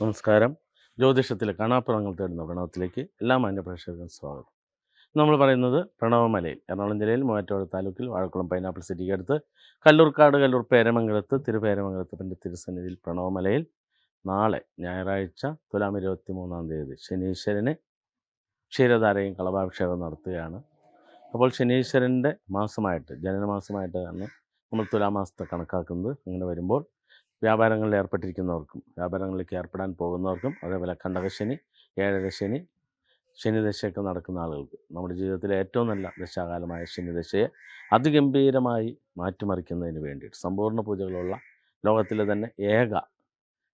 നമസ്കാരം. ജ്യോതിഷത്തിലെ കാണാപ്പുറങ്ങൾ തേടുന്ന പ്രണവത്തിലേക്ക് എല്ലാ മാന്യപ്രേക്ഷകർക്കും സ്വാഗതം. നമ്മൾ പറയുന്നത് പ്രണവമലയിൽ എറണാകുളം ജില്ലയിൽ മൂവാറ്റുപുഴ താലൂക്കിൽ വാഴക്കുളം പൈനാപ്പിൾ സിറ്റിക്ക് അടുത്ത് കല്ലൂർക്കാട് കല്ലൂർ പേരമംഗലത്ത് തിരുപേരമംഗലത്ത് പിന്നെ തിരുസന്നിധിയിൽ പ്രണവമലയിൽ നാളെ ഞായറാഴ്ച തുലാം ഇരുപത്തി മൂന്നാം തീയതി ശനീശ്വരന് ക്ഷീരധാരയും കളഭാഭിഷേകം നടത്തുകയാണ്. അപ്പോൾ ശനീശ്വരന്റെ മാസമായിട്ട് തന്നെ നമ്മൾ തുലാമാസത്തെ കണക്കാക്കുന്നത് അങ്ങനെ വരുമ്പോൾ വ്യാപാരങ്ങളിൽ ഏർപ്പെട്ടിരിക്കുന്നവർക്കും വ്യാപാരങ്ങളിലേക്ക് ഏർപ്പെടാൻ പോകുന്നവർക്കും അതേപോലെ കണ്ടകശനി ഏഴരശനി ശനിദശയൊക്കെ നടക്കുന്ന ആളുകൾക്ക് നമ്മുടെ ജീവിതത്തിലെ ഏറ്റവും നല്ല ദശാകാലമായ ശനിദശയെ അതിഗംഭീരമായി മാറ്റിമറിക്കുന്നതിന് വേണ്ടിയിട്ട് സമ്പൂർണ പൂജകളുള്ള ലോകത്തിലെ തന്നെ ഏക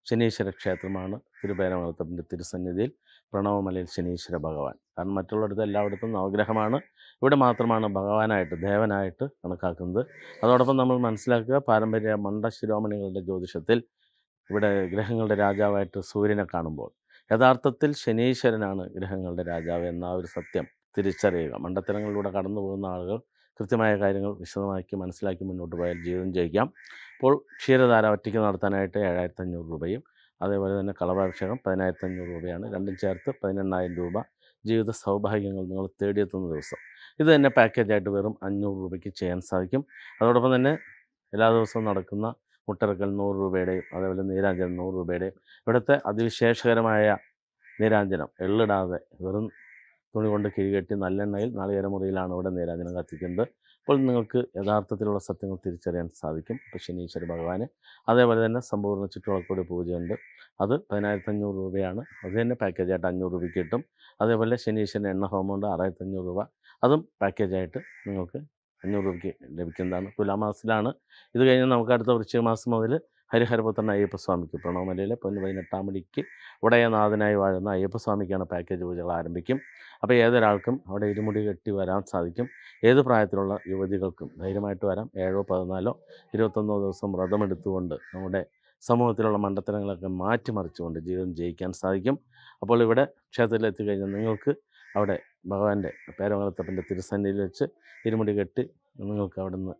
ശനീശ്വര ക്ഷേത്രമാണ് തിരുപേരമർത്തപ്പിന്റെ തിരുസന്നിധിയിൽ പ്രണവമലയിൽ ശനീശ്വര ഭഗവാൻ. കാരണം മറ്റുള്ളിടത്ത് എല്ലായിടത്തും നവഗ്രഹമാണ് ഇവിടെ മാത്രമാണ് ഭഗവാനായിട്ട് ദേവനായിട്ട് കണക്കാക്കുന്നത്. അതോടൊപ്പം നമ്മൾ മനസ്സിലാക്കുക പാരമ്പര്യ മണ്ഡശിരോമണികളുടെ ജ്യോതിഷത്തിൽ ഇവിടെ ഗ്രഹങ്ങളുടെ രാജാവായിട്ട് സൂര്യനെ കാണുമ്പോൾ യഥാർത്ഥത്തിൽ ശനീശ്വരനാണ് ഗ്രഹങ്ങളുടെ രാജാവ് എന്ന ആ ഒരു സത്യം തിരിച്ചറിയുക. മണ്ടത്തരങ്ങളിലൂടെ കടന്നു പോകുന്ന ആളുകൾ കൃത്യമായ കാര്യങ്ങൾ വിശദമാക്കി മനസ്സിലാക്കി മുന്നോട്ട് പോയാൽ ജീവിതം ജയിക്കാം. അപ്പോൾ ക്ഷീരധാര ഒറ്റയ്ക്ക് നടത്താനായിട്ട് ഏഴായിരത്തി അഞ്ഞൂറ് രൂപയും അതേപോലെ തന്നെ കളഭാഭിഷേകം പതിനായിരത്തി അഞ്ഞൂറ് രൂപയാണ്. രണ്ടും ചേർത്ത് പതിനെണ്ണായിരം രൂപ ജീവിത സൗഭാഗ്യങ്ങൾ നിങ്ങൾ തേടിയെത്തുന്ന ദിവസം. ഇത് തന്നെ പാക്കേജായിട്ട് വെറും അഞ്ഞൂറ് രൂപയ്ക്ക് ചെയ്യാൻ സാധിക്കും. അതോടൊപ്പം തന്നെ എല്ലാ ദിവസവും നടക്കുന്ന മുട്ടറക്കൽ നൂറ് രൂപയുടെയും അതേപോലെ നീരാഞ്ജനം നൂറ് രൂപയുടെയും ഇവിടുത്തെ അതിവിശേഷകരമായ നീരാഞ്ജനം എള്ളിടാതെ വെറും തുണി കൊണ്ട് കിഴികെട്ടി നല്ലെണ്ണയിൽ നാളികര മുറിയിലാണ് ഇവിടെ നീരാഞ്ജനം കത്തിക്കുന്നത്. അപ്പോൾ നിങ്ങൾക്ക് യഥാർത്ഥത്തിലുള്ള സത്യങ്ങൾ തിരിച്ചറിയാൻ സാധിക്കും. ശനീശ്വര ഭഗവാന് അതേപോലെ തന്നെ സമ്പൂർണ ചുറ്റുവളക്കൂടി പൂജയുണ്ട്. അത് പതിനായിരത്തി അഞ്ഞൂറ് രൂപയാണ്. അത് തന്നെ പാക്കേജായിട്ട് അഞ്ഞൂറ് രൂപയ്ക്ക് കിട്ടും. അതേപോലെ ശനീശ്വരൻ എണ്ണ ഹോമമുണ്ട്. ആറായിരത്തി അഞ്ഞൂറ് രൂപ അതും പാക്കേജായിട്ട് നിങ്ങൾക്ക് അഞ്ഞൂറ് രൂപയ്ക്ക് ലഭിക്കുന്നതാണ്. തുലാമാസത്തിലാണ് ഇത് കഴിഞ്ഞ് നമുക്ക് അടുത്ത വൃശ്ചിക മാസം മുതൽ ഹരിഹരപുത്രൻ അയ്യപ്പസ്വാമിക്ക് പ്രണവമലയിലെ പൊന്നു പതിനെട്ടാം മണിക്ക് ഉടയനാഥനായി വാഴുന്ന അയ്യപ്പസ്വാമിക്കാണ് പാക്കേജ് പൂജകൾ ആരംഭിക്കും. അപ്പോൾ ഏതൊരാൾക്കും അവിടെ ഇരുമുടി കെട്ടി വരാൻ സാധിക്കും. ഏത് പ്രായത്തിലുള്ള യുവതികൾക്കും ധൈര്യമായിട്ട് വരാം. ഏഴോ പതിനാലോ ഇരുപത്തൊന്നോ ദിവസം വ്രതമെടുത്തുകൊണ്ട് നമ്മുടെ സമൂഹത്തിലുള്ള മണ്ടത്തരങ്ങളൊക്കെ മാറ്റിമറിച്ചുകൊണ്ട് ജീവിതം ജയിക്കാൻ സാധിക്കും. അപ്പോൾ ഇവിടെ ക്ഷേത്രത്തിലെത്തി എത്തിക്കഴിഞ്ഞാൽ നിങ്ങൾക്ക് അവിടെ ഭഗവാന്റെ പേരമംഗലത്തപ്പന്റെ തിരുസന്നിയിൽ വെച്ച് ഇരുമുടി കെട്ടി നിങ്ങൾക്ക് അവിടെ നിന്ന്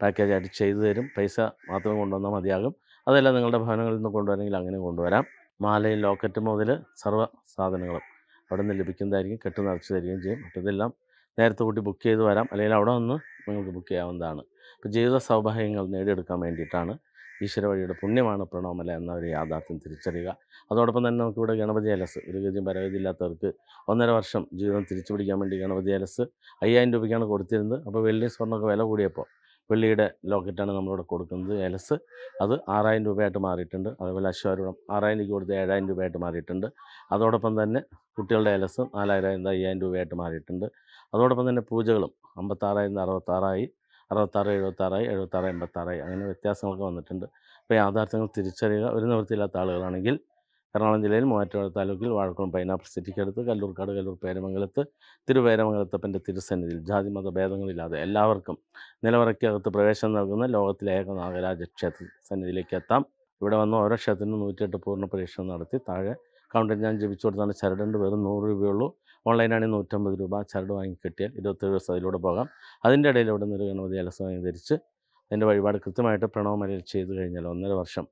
പാക്കേജായിട്ട് ചെയ്തു തരും. പൈസ മാത്രം കൊണ്ടുവന്നാൽ മതിയാകും. അതല്ല നിങ്ങളുടെ ഭവനങ്ങളിൽ നിന്ന് കൊണ്ടുവരണമെങ്കിൽ അങ്ങനെ കൊണ്ടുവരാം. മാലയും ലോക്കറ്റ് മുതൽ സർവ സാധനങ്ങളും അവിടെ നിന്ന് ലഭിക്കുന്നതായിരിക്കും കെട്ട് നിറച്ച് തരികയും ചെയ്യും. അപ്പോൾ ഇതെല്ലാം നേരത്തെ കൂട്ടി ബുക്ക് ചെയ്ത് വരാം. അല്ലെങ്കിൽ അവിടെ നിന്ന് നിങ്ങൾക്ക് ബുക്ക് ചെയ്യാവുന്നതാണ്. അപ്പോൾ ജീവിത സൗഭാഗ്യങ്ങൾ നേടിയെടുക്കാൻ വേണ്ടിയിട്ടാണ് ഈശ്വര വഴിയുടെ പുണ്യമാണ് പ്രണവമല എന്ന ഒരു യാഥാർത്ഥ്യം തിരിച്ചറിയുക. അതോടൊപ്പം തന്നെ നമുക്കിവിടെ ഗണപതി അലസ് ഒരു ഗതിയും പരഗതി ഇല്ലാത്തവർക്ക് ഒന്നര വർഷം ജീവിതം തിരിച്ചു പിടിക്കാൻ വേണ്ടി ഗണപതി അലസ് അയ്യായിരം രൂപയ്ക്കാണ് കൊടുത്തിരുന്നത്. അപ്പോൾ വെള്ളി സ്വർണമൊക്കെ വില കൂടിയപ്പോൾ വെള്ളിയുടെ ലോക്കറ്റാണ് നമ്മളിവിടെ കൊടുക്കുന്നത്. എലസ് അത് ആറായിരം രൂപയായിട്ട് മാറിയിട്ടുണ്ട്. അതേപോലെ അശ്വാരൂഢം ആറായിരം രൂപ കൊടുത്ത് ഏഴായിരം രൂപയായിട്ട് മാറിയിട്ടുണ്ട്. അതോടൊപ്പം തന്നെ കുട്ടികളുടെ എലസ് നാലായിരം അയ്യായിരം രൂപയായിട്ട് മാറിയിട്ടുണ്ട്. അതോടൊപ്പം തന്നെ പൂജകളും അമ്പത്താറായിരം അറുപത്താറായി. അറുപത്താറ് എഴുപത്താറായി എഴുപത്താറ് എൺപത്താറായി അങ്ങനെ വ്യത്യാസങ്ങളൊക്കെ വന്നിട്ടുണ്ട്. അപ്പോൾ യാഥാർത്ഥ്യങ്ങൾ തിരിച്ചറിയുക ഒരു നിവൃത്തിയില്ലാത്ത ആളുകളാണെങ്കിൽ എറണാകുളം ജില്ലയിൽ മൂവാറ്റുപുഴ താലൂക്കിൽ വാഴക്കുളം പൈനാപ്പിൾ സിറ്റിക്കടുത്ത് കല്ലൂർക്കാട് കല്ലൂർ പേരമംഗലത്ത് തിരുവേരമംഗലത്തപ്പന്റെ തിരുസന്നിധിയിൽ ജാതി മത ഭേദങ്ങളില്ലാതെ എല്ലാവർക്കും നിലവറയ്ക്കകത്ത് പ്രവേശനം നൽകുന്ന ലോകത്തിലെ ഏക നാഗരാജ ക്ഷേത്ര സന്നിധിയിലേക്ക് എത്താം. ഇവിടെ വന്ന് ഓരോ ക്ഷേത്രത്തിനും നൂറ്റിയെട്ട് പൂർണ പരീക്ഷണം നടത്തി താഴെ കൗണ്ടറിൽ ഞാൻ ജപിച്ചു കൊടുത്താണ് ചരടുണ്ട് വെറും നൂറ് രൂപയുള്ളൂ ഓൺലൈനാണെങ്കിൽ നൂറ്റമ്പത് രൂപ ചരട് വാങ്ങി കിട്ടിയാൽ ഇരുപത്തേഴ് ദിവസം അതിലൂടെ പോകാം. അതിന്റെ ഇടയിൽ ഇവിടെ നിന്ന് ഗണപതി അലസം വാങ്ങി ധരിച്ച് അതിന്റെ വഴിപാട് കൃത്യമായിട്ട് പ്രണവമലയിൽ ചെയ്തു കഴിഞ്ഞാൽ ഒന്നര വർഷം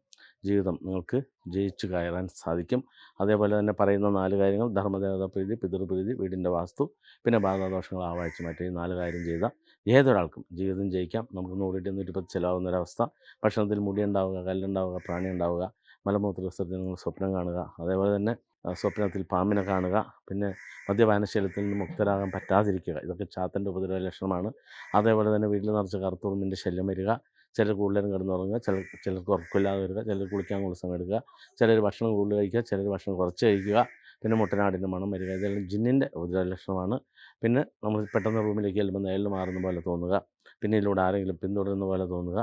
ജീവിതം നിങ്ങൾക്ക് ജയിച്ചു കയറാൻ സാധിക്കും. അതേപോലെ തന്നെ പറയുന്ന നാല് കാര്യങ്ങൾ ധർമ്മദേവത പ്രീതി പിതൃപ്രീതി വീടിന്റെ വാസ്തു പിന്നെ ബാധാദോഷങ്ങൾ ആവാഴ്ച മറ്റേ നാല് കാര്യം ചെയ്ത ഏതൊരാൾക്കും ജീവിതം ജയിക്കാം. നമുക്ക് നൂറിട്ട് നൂറ്റിപ്പത്ത് ചിലവാകുന്നൊരവസ്ഥ ഭക്ഷണത്തിൽ മുടി ഉണ്ടാവുക കല്ലുണ്ടാവുക പ്രാണി ഉണ്ടാവുക മലമൂത്ര വിസർജനങ്ങൾ സ്വപ്നം കാണുക അതേപോലെ തന്നെ സ്വപ്നത്തിൽ പാമ്പിനെ കാണുക പിന്നെ മദ്യപാനശീലത്തിൽ നിന്ന് മുക്തരാകാൻ പറ്റാതിരിക്കുക. ഇതൊക്കെ ചാത്തന്റെ ഉപദ്രവ ലക്ഷണമാണ് അതേപോലെ തന്നെ വീട്ടിൽ നിറച്ച് കറുത്തുറുമ്പിന്റെ ശല്യം വരിക ചിലർ കൂടുതലും കിടന്നുറങ്ങുക ചില ചിലർക്ക് ഉറക്കമില്ലാതെ വരിക ചിലർ കുളിക്കാൻ കൂടുതൽ സമയം എടുക്കുക ചിലർ ഭക്ഷണം കൂടുതൽ കഴിക്കുക ചിലർ ഭക്ഷണം കുറച്ച് കഴിക്കുക പിന്നെ മുട്ടനാടിന്റെ മണം വരിക. ഇതെല്ലാം ജിന്നിന്റെ ഉപദ്രവ ലക്ഷണമാണ് പിന്നെ നമ്മൾ പെട്ടെന്ന് റൂമിലേക്ക് ചെല്ലുമ്പോൾ നേരിൽ മാറുന്ന പോലെ തോന്നുക പിന്നെ ഇതിലൂടെ ആരെങ്കിലും പിന്തുടരുന്ന പോലെ തോന്നുക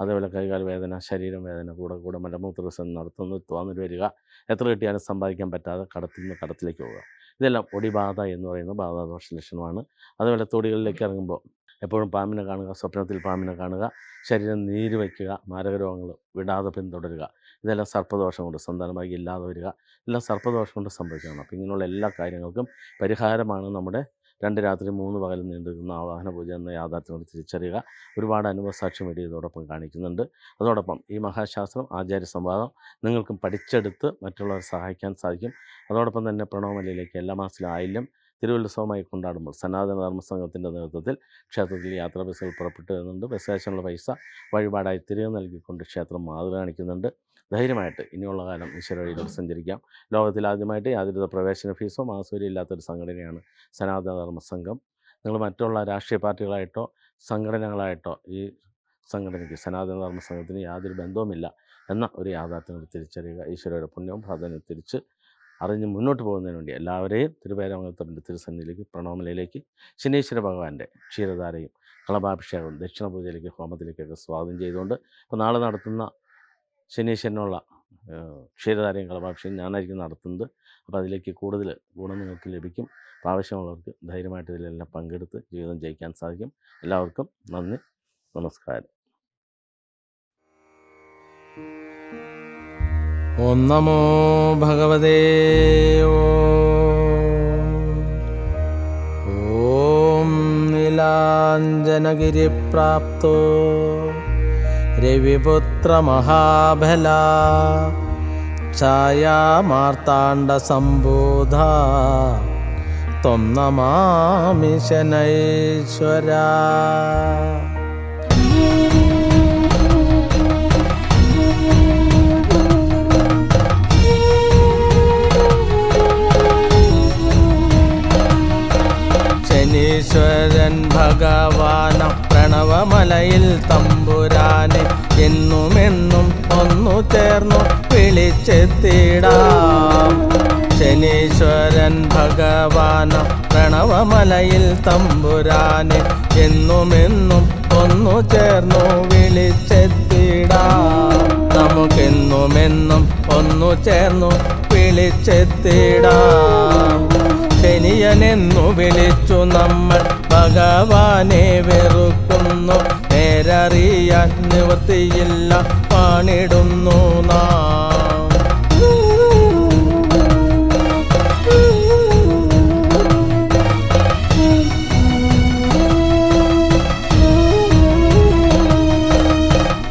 അതേപോലെ കൈകാൽ വേദന ശരീരം വേദന കൂടെ കൂടെ മലമൂത്രസം നടത്തുന്നു തോന്നൽ വരിക എത്ര കിട്ടിയാലും സമ്പാദിക്കാൻ പറ്റാതെ കടത്തിൽ നിന്ന് കടത്തിലേക്ക് പോവുക. ഇതെല്ലാം ഒടിബാധ എന്ന് പറയുന്ന ബാധാദോഷ ലക്ഷണമാണ്. അതുപോലെ തൊടികളിലേക്ക് ഇറങ്ങുമ്പോൾ എപ്പോഴും പാമ്പിനെ കാണുക സ്വപ്നത്തിൽ പാമ്പിനെ കാണുക ശരീരം നീര് വയ്ക്കുക മാരകരോഗങ്ങൾ വിടാതെ പിന്തുടരുക. ഇതെല്ലാം സർപ്പദോഷം കൊണ്ട് സന്താനമായി ഇല്ലാതെ വരിക. എല്ലാം സർപ്പദോഷം കൊണ്ട് സംഭവിക്കുന്നതാണ്. അപ്പോൾ ഇങ്ങനെയുള്ള എല്ലാ കാര്യങ്ങൾക്കും പരിഹാരമാണ് നമ്മുടെ രണ്ട് രാത്രി മൂന്ന് പകൽ നീണ്ടു ആവാഹന പൂജ എന്ന യാഥാർത്ഥ്യം തിരിച്ചറിയുക. ഒരുപാട് അനുഭവസാക്ഷ്യം വേണ്ടി ഇതോടൊപ്പം കാണിക്കുന്നുണ്ട്. അതോടൊപ്പം ഈ മഹാശാസ്ത്രം ആചാര്യ സംവാദം നിങ്ങൾക്കും പഠിച്ചെടുത്ത് മറ്റുള്ളവരെ സഹായിക്കാൻ സാധിക്കും. അതോടൊപ്പം തന്നെ പ്രണവമലയിലേക്ക് എല്ലാ മാസത്തിലും ആയില്ലം തിരുവുത്സവമായി കൊണ്ടാടുമ്പോൾ സനാതന ധർമ്മ സംഘത്തിന്റെ നേതൃത്വത്തിൽ ക്ഷേത്രത്തിൽ യാത്രാ ബസ്സുകൾ പുറപ്പെട്ടു വരുന്നുണ്ട്. ബസ് പൈസ വഴിപാടായി തിരികെ നൽകിക്കൊണ്ട് ക്ഷേത്രം മാതൃക കാണിക്കുന്നുണ്ട്. ധൈര്യമായിട്ട് ഇനിയുള്ള കാലം ഈശ്വര വഴിയിലൂടെ സഞ്ചരിക്കാം. ലോകത്തിൽ ആദ്യമായിട്ട് യാതൊരുവിധ പ്രവേശന ഫീസോ മാസൂരി ഇല്ലാത്തൊരു സംഘടനയാണ് സനാതനധർമ്മ സംഘം നിങ്ങൾ മറ്റുള്ള രാഷ്ട്രീയ പാർട്ടികളായിട്ടോ സംഘടനകളായിട്ടോ ഈ സംഘടനയ്ക്ക് സനാതനധർമ്മ സംഘത്തിന് യാതൊരു ബന്ധവുമില്ല എന്ന ഒരു യാഥാർത്ഥ്യങ്ങൾ തിരിച്ചറിയുക. ഈശ്വരയുടെ പുണ്യവും പ്രാധാന്യം തിരിച്ച് അറിഞ്ഞ് മുന്നോട്ട് പോകുന്നതിന് വേണ്ടി എല്ലാവരെയും തിരുവേരമംഗലത്തിന്റെ തിരുസന്നിധിയിലേക്ക് പ്രണോമലയിലേക്ക് ശനീശ്വര ഭഗവാന്റെ ക്ഷീരധാരയും കളഭാഭിഷേകവും ദക്ഷിണപൂജയിലേക്ക് ഹോമത്തിലേക്കൊക്കെ സ്വാഗതം ചെയ്തുകൊണ്ട് അപ്പോൾ നാളെ നടത്തുന്ന ശനീശ്വരനുള്ള ക്ഷീരധാരയും കളഭാഭിഷേകം ഞാനായിരിക്കും നടത്തുന്നത്. അപ്പോൾ അതിലേക്ക് കൂടുതൽ ഗുണം നിങ്ങൾക്ക് ലഭിക്കും. അപ്പോൾ ആവശ്യമുള്ളവർക്ക് ധൈര്യമായിട്ട് ഇതിലെല്ലാം പങ്കെടുത്ത് ജീവിതം ജയിക്കാൻ സാധിക്കും. എല്ലാവർക്കും നന്ദി. നമസ്കാരം. ഓം നമോ ഭഗവതേ. ഓം നീലാഞ്ജനഗിരിപ്രാപ്തോ രവിപുത്രമഹാബല. ഛായാമാർത്താണ്ഡസംബോധ. ത്വം നമാമി ശനൈശ്വരാ ശനീശ്വരൻ ഭഗവാന പ്രണവമലയിൽ തമ്പുരാനെ എന്നുമെന്നും ഒന്നു ചേർന്നു വിളിച്ചെത്തിടാം. ശനീശ്വരൻ ഭഗവാന പ്രണവമലയിൽ തമ്പുരാന് എന്നുമെന്നും ഒന്നു ചേർന്നു വിളിച്ചെത്തിടാം. നമുക്കെന്നുമെന്നും ഒന്നു ചേർന്നു വിളിച്ചെത്തിടാം. ശനിയനെന്നു വിളിച്ചു നമ്മൾ ഭഗവാനെ വെറുക്കുന്നു. നേരറിയാൻ നിവൃത്തിയില്ല പാണിടുന്നു നാം.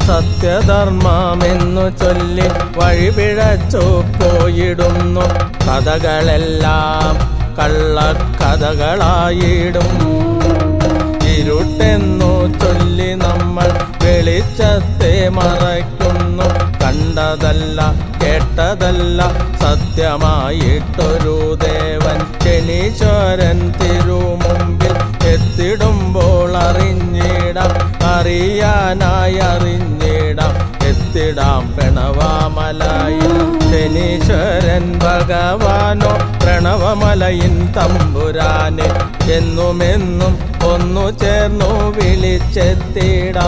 സത്യധർമ്മമെന്നു ചൊല്ലി വഴിപിഴച്ചു പോയിടുന്നു. കഥകളെല്ലാം കള്ളക്കഥകളായിടും. ഇരുട്ടെന്നു ചൊല്ലി നമ്മൾ വെളിച്ചത്തെ മറയ്ക്കുന്നു. കണ്ടതല്ല കേട്ടതല്ല സത്യമായിട്ടൊരു ദേവൻ ശനീശ്വരൻ തിരുമുമ്പിൽ എത്തിടുമ്പോൾ അറിഞ്ഞിടാം അറിയാനായി അറിഞ്ഞിടാം. എത്തിടാം പ്രണവമലയിൽ ശനീശ്വരൻ ഭഗവാനോ പ്രണവമലയിൻ തമ്പുരാനെ എന്നുമെന്നും ഒന്നു ചേർന്നു വിളിച്ചെത്തിടാം.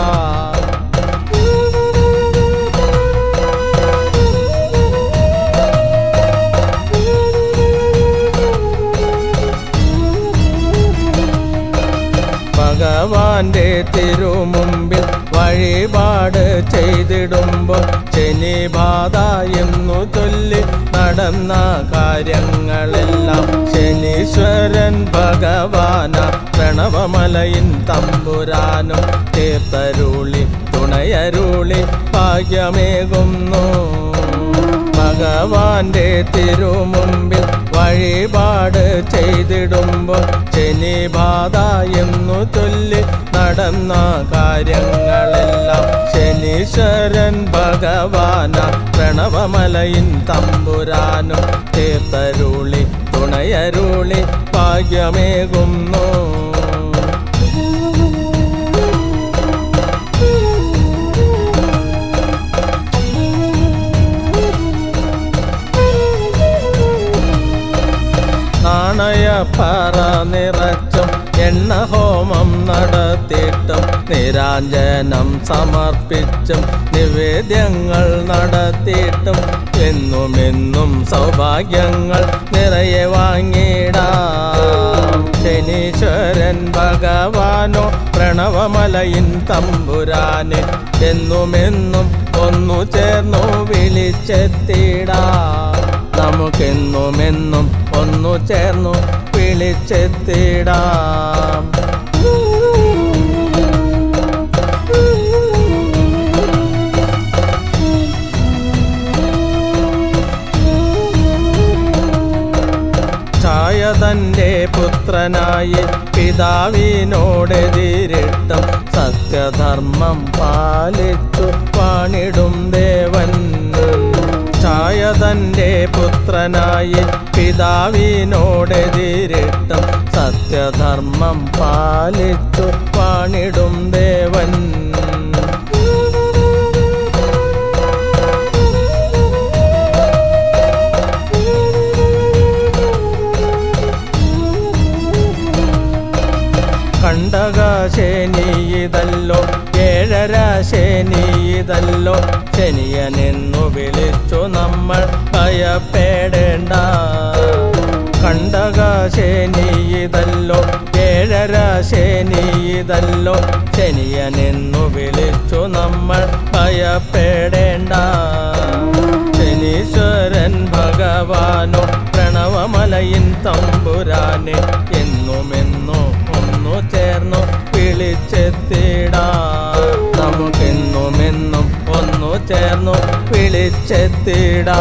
ഭഗവാന്റെ തിരുമുമ്പിൽ വഴിപാട് ചെയ്തിടുമ്പോൾ ശനിബാധ എന്നു ചൊല്ലി നടന്ന കാര്യങ്ങളെല്ലാം ശനീശ്വരൻ ഭഗവാന പ്രണവമലയിൻ തമ്പുരാനും തീർത്തരുളി തുണയരുളി ഭാഗ്യമേകുന്നു. ഭഗവാന്റെ തിരുമുമ്പിൽ വഴിപാട് ചെയ്തിടുമ്പോൾ ചെനി ബാധ എന്നു ചൊല്ലി നടന്ന കാര്യങ്ങളെല്ലാം ശനീശ്വരൻ ഭഗവാന പ്രണവമലയിൻ തമ്പുരാനും തീർത്തരുളി തുണയരുളി ഭാഗ്യമേകുന്നു. നാണയപ്പറ നിറച്ചും എണ്ണ ഹോമം നടത്തിയിട്ടും നിരാഞ്ജനം സമർപ്പിച്ചും നിവേദ്യങ്ങൾ നടത്തിയിട്ടും എന്നും സൗഭാഗ്യങ്ങൾ നിറയെ വാങ്ങിടാം. ശനീശ്വരൻ ഭഗവാനോ പ്രണവമലയിൻ തമ്പുരാന് എന്നുമെന്നും ഒന്നു ചേർന്നു വിളിച്ചെത്തിടാം. നമുക്കെന്നുമെന്നും ഒന്നു ചേർന്നു വിളിച്ചെത്തിടാം. ഛായ തന്റെ പുത്രനായി പിതാവിനോടെതിരിട്ടും സത്യധർമ്മം പാലിച്ചു പണിടും ദേവൻ. ചായ തന്റെ പുത്രനായി പിതാവിനോടെതിരിട്ടും സത്യധർമ്മം പാലിച്ചു പണിടും ദേവൻ. കണ്ടക ശനിയിതല്ലോ ഏഴര ശനിയിതല്ലോ ശനിയനെന്നു വിളിച്ചു നമ്മൾ ഭയപ്പെടേണ്ട. കണ്ടക ശനിയിതല്ലോ ഏഴര ശനിയിതല്ലോ ശനിയനെന്നു വിളിച്ചു നമ്മൾ ഭയപ്പെടേണ്ട. ശനീശ്വരൻ ഭഗവാനോ പ്രണവമലയിൻ തമ്പുരാനെ എന്നുമെന്നു ചേർന്നു വിളിച്ചെത്തിടാ. നമുക്കെന്നുമെന്നും ഒന്നു ചേർന്നു വിളിച്ചെത്തിടാ.